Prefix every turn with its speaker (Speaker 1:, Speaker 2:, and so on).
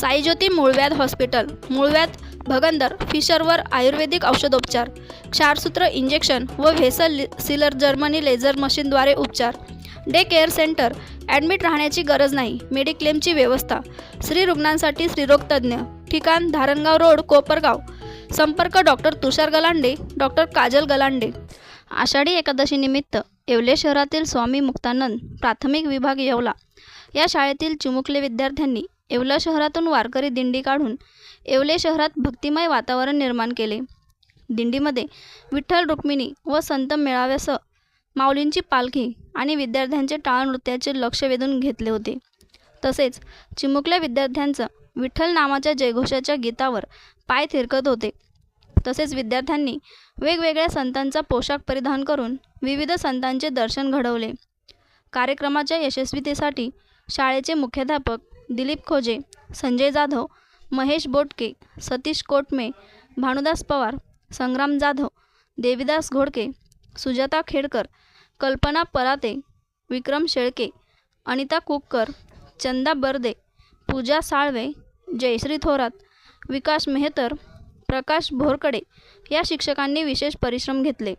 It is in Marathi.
Speaker 1: साईज्योती मूळव्याध हॉस्पिटल मूळव्याध भगंदर फिशरवर आयुर्वेदिक औषधोपचार क्षारसूत्र इंजेक्शन व व्हेसल सिलर जर्मनी लेझर मशीनद्वारे उपचार. डे केअर सेंटर ॲडमिट राहण्याची गरज नाही मेडिक्लेमची व्यवस्था. स्त्री रुग्णांसाठी स्त्रीरोगतज्ज्ञ ठिकाण धारणगाव रोड कोपरगाव. संपर्क डॉक्टर तुषार गलांडे डॉक्टर काजल गलांडे. आषाढी एकादशीनिमित्त येवले शहरातील स्वामी मुक्तानंद प्राथमिक विभाग येवला. या शाळेतील चिमुकले विद्यार्थ्यांनी येवला शहरातून वारकरी दिंडी काढून येवले शहरात भक्तिमय वातावरण निर्माण केले. दिंडीमध्ये विठ्ठल रुक्मिणी व संत मेळाव्यासह माऊलींची पालखी आणि विद्यार्थ्यांचे टाळ नृत्याचे लक्ष वेधून घेतले होते. तसेच चिमुकल्या विद्यार्थ्यांचं विठ्ठल नामाच्या जयघोषाच्या गीतावर पाय थिरकत होते. तसेच विद्यार्थ्यांनी वेगवेगळ्या संतांचा पोशाख परिधान करून विविध संतांचे दर्शन घडवले. कार्यक्रमाच्या यशस्वीतेसाठी शाळेचे मुख्याध्यापक दिलीप खोजे संजय जाधव महेश बोटके सतीश कोटमे भानुदास पवार संग्राम जाधव देविदास घोडके सुजाता खेडकर कल्पना पराते विक्रम शेळके अनिता कुक्कर चंदा बर्दे पूजा साळवे जयश्री थोरात विकास मेहतर प्रकाश भोरकडे या शिक्षकांनी विशेष परिश्रम घेतले.